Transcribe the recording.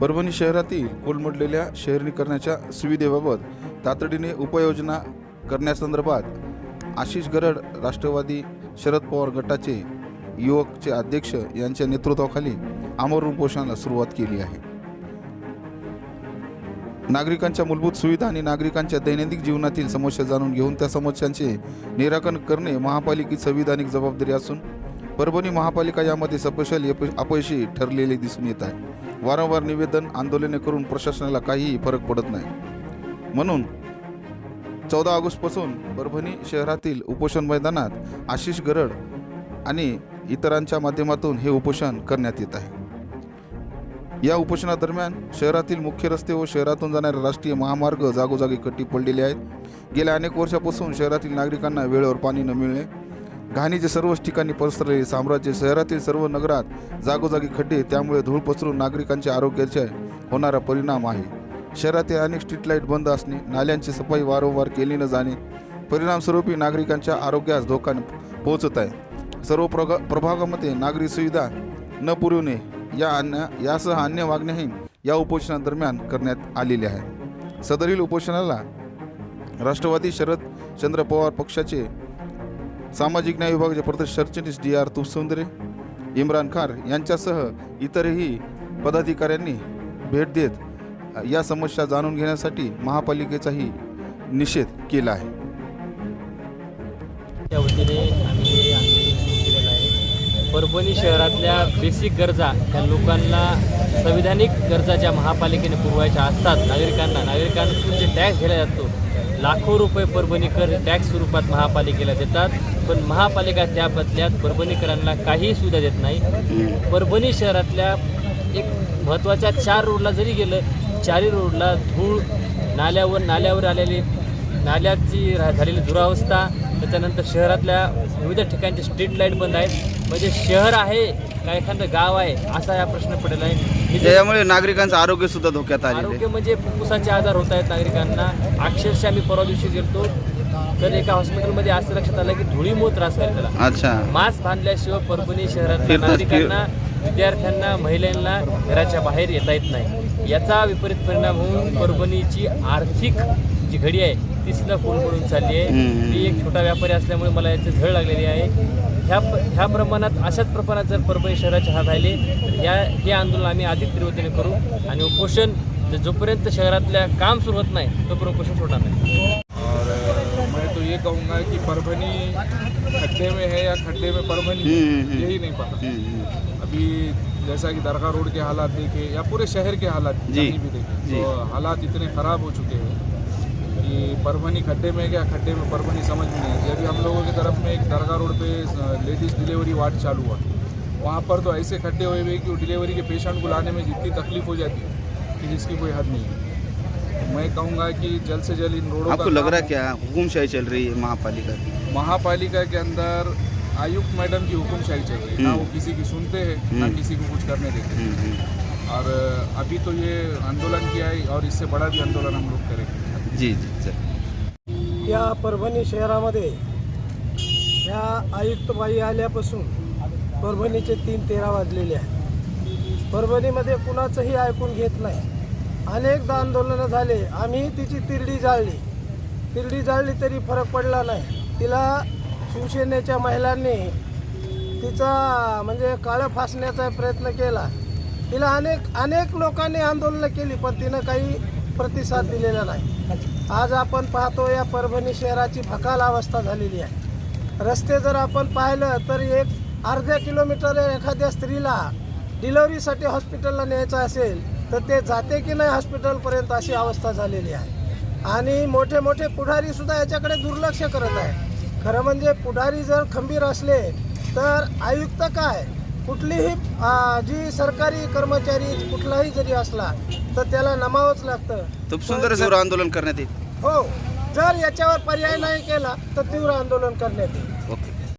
परभणी शहरातील कोलमडलेल्या शहरीकरणाच्या सुविधेबाबत तातडीने उपाययोजना करण्यासंदर्भात आशिष गरड राष्ट्रवादी शरद पवार गटाचे युवकचे अध्यक्ष यांच्या नेतृत्वाखाली आमरण उपोषणाला सुरुवात केली आहे. नागरिकांच्या मूलभूत सुविधा आणि नागरिकांच्या दैनंदिन जीवनातील समस्या जाणून घेऊन त्या समस्यांचे निराकरण करणे महापालिकेची संविधानिक जबाबदारी असून परभणी महापालिका यामध्ये सपशल अपयशी ठरलेले दिसून येत आहे. वारंवार निवेदन आंदोलने करून प्रशासनाला काहीही फरक पडत नाही. म्हणून चौदा ऑगस्टपासून परभणी शहरातील उपोषण मैदानात आशिष गरड आणि इतरांच्या माध्यमातून हे उपोषण करण्यात येत आहे. या उपोषणादरम्यान शहरातील मुख्य रस्ते व शहरातून जाणारे राष्ट्रीय महामार्ग जागोजागी कट्टी पडलेले आहेत. गेल्या अनेक वर्षापासून शहरातील नागरिकांना वेळेवर पाणी न मिळणे घाणीचे सर्वच ठिकाणी पसरलेले साम्राज्य शहरातील सर्व नगरात जागोजागी खड्डे त्यामुळे धूळ पसरून नागरिकांच्या आरोग्याचे होणारा परिणाम आहे. शहरातील अनेक स्ट्रीट लाइट बंद असणे नाल्यांची सफाई वारंवार केली न जाणे परिणामस्वरूपी नागरिकांच्या आरोग्यास धोका पोहोचत आहे. सर्व प्रग प्रभागामध्ये नागरी सुविधा न पुरवणे या अन्य यासह अन्य मागण्याही या उपोषणादरम्यान करण्यात आलेल्या आहे. सदरील उपोषणाला राष्ट्रवादी शरद चंद्र पवार पक्षाचे सामाजिक न्याय विभागाचे प्रदेश सरचिटणीस डी आर तुपसुंदरे इम्रान खार यांच्यासह इतरही पदाधिकाऱ्यांनी भेट देत या समस्या जाणून घेण्यासाठी महापालिकेचाही निषेध केला आहे. त्या वतीने आम्ही आंदोलन सुरू केलेलं आहे. परभणी शहरातल्या बेसिक गरजा त्या लोकांना संविधानिक गरजा ज्या महापालिकेने पुरवायच्या असतात नागरिकांना नागरिकांकडून जे टॅक्स घेला जातो लाखो रुपये परभणीकर टॅक्स स्वरूपात महापालिकेला देतात पण महापालिका त्या बदल्यात परभणीकरांना काहीही सुविधा देत नाही. परभणी शहरातल्या एक महत्त्वाच्या चार रोडला जरी गेलं चारी रोडला धूळ नाल्यावर नाल्यावर आलेली नाल्याची रा- झालेली दुरावस्था त्याच्यानंतर शहरातल्या विविध ठिकाणचे स्ट्रीट लाइट बंद आहेत. म्हणजे शहर आहे का एखादं गाव आहे असा हा प्रश्न पडलेला आहे. त्याच्यामुळे नागरिकांचं आरोग्य सुद्धा धोक्यात आलेलं आरोग्य म्हणजे फुफ्फुसाचे आजार होत आहेत नागरिकांना. अक्षरशः आम्ही परवा दिवशी गेलतो तर एका हॉस्पिटलमध्ये असं लक्षात आलं की धुळीमुळे त्रास आहे त्याला अच्छा. मास्क बांधल्याशिवाय परभणी शहरातल्या फिरतात- नागरिकांना विद्यार्थ्यांना महिलांना घराच्या बाहेर येता येत नाही. याचा विपरीत परिणाम होऊन परभणीची आर्थिक जी घडी आहे ती सुद्धा कोलमडून चालली आहे. हम्म. मी एक छोटा व्यापारी असल्यामुळे मला याची झळ लागलेली आहे. ह्या ह्या प्रमाणात अशाच प्रमाणात जर परभणी शहराचे हात राहिले तर ह्या हे आंदोलन आम्ही अधिक तीव्रतेने करू आणि उपोषण जोपर्यंत शहरातल्या काम सुरू होत नाही तोपर्यंत उपोषण सोडणार नाही और अ, मैं तो ये कहूँगा कि परभनी खड्डे में है या खड्डे में परभनी यही नहीं पता। अभी जैसा कि दरगाह रोड के हालात देखे या पूरे शहर के हालात भी देखे। तो हालात इतने ख़राब हो चुके हैं कि परभनी खड्डे में क्या? खड्डे में परभनी समझ में नहीं आती। अभी हम लोगों की तरफ़ में एक दरगाह रोड पे लेडीज़ डिलीवरी वार्ड चालू हुआ। वहाँ पर तो ऐसे खड्डे हुए हुए कि डिलीवरी के पेशेंट को लाने में जितनी तकलीफ़ हो जाती है कि जिसकी कोई हद नहीं है। मैं कहूँगा कि जल्द से जल्द इन रोडों आपको का लग रहा है क्या हुकुमशाही चल रही है महापालिका की? महापालिका के अंदर आयुक्त मैडम की हुकुमशाही चल रही है। ना हम्म। वो किसी की सुनते हैं ना हम्म। किसी को कुछ करने देते हैं। हम्म। और अभी तो ये आंदोलन किया है और इससे बड़ा भी आंदोलन हम लोग करेंगे। जी जी सर या परभणी शहरामध्ये या आयुक्तबाई आल्यापासून परभणीचे तीन तेरा वाजलेले आहेत. परभणीमध्ये कुणाचंही ऐकून घेत नाही. अनेकदा आंदोलनं झाले आम्ही तिची तिरडी जाळली. तिरडी जाळली तरी फरक पडला नाही. तिला शिवसेनेच्या महिलांनी तिचा म्हणजे काळं फासण्याचा प्रयत्न केला. तिला अनेक अनेक लोकांनी आंदोलनं केली पण तिनं काही प्रतिसाद दिलेला नाही. आज आपण पाहतो या परभणी शहराची भकाल अवस्था झालेली आहे. रस्ते जर आपण पाहिलं तर एक अर्ध्या किलोमीटर एखाद्या स्त्रीला डिलिव्हरीसाठी हॉस्पिटलला न्यायचं असेल तर ते जाते की नाही हॉस्पिटलपर्यंत अशी अवस्था झालेली आहे. आणि मोठे मोठे पुढारी सुद्धा याच्याकडे दुर्लक्ष करत आहे. खरं म्हणजे पुढारी जर खंबीर असले तर आयुक्त काय? कुठलीही जी सरकारी कर्मचारी कुठलाही जरी असला तर त्याला नमावंच लागतं. खूप सुंदर आंदोलन करण्यात येईल. हो जर याच्यावर पर्याय नाही केला तर तीव्र आंदोलन करण्यात येईल.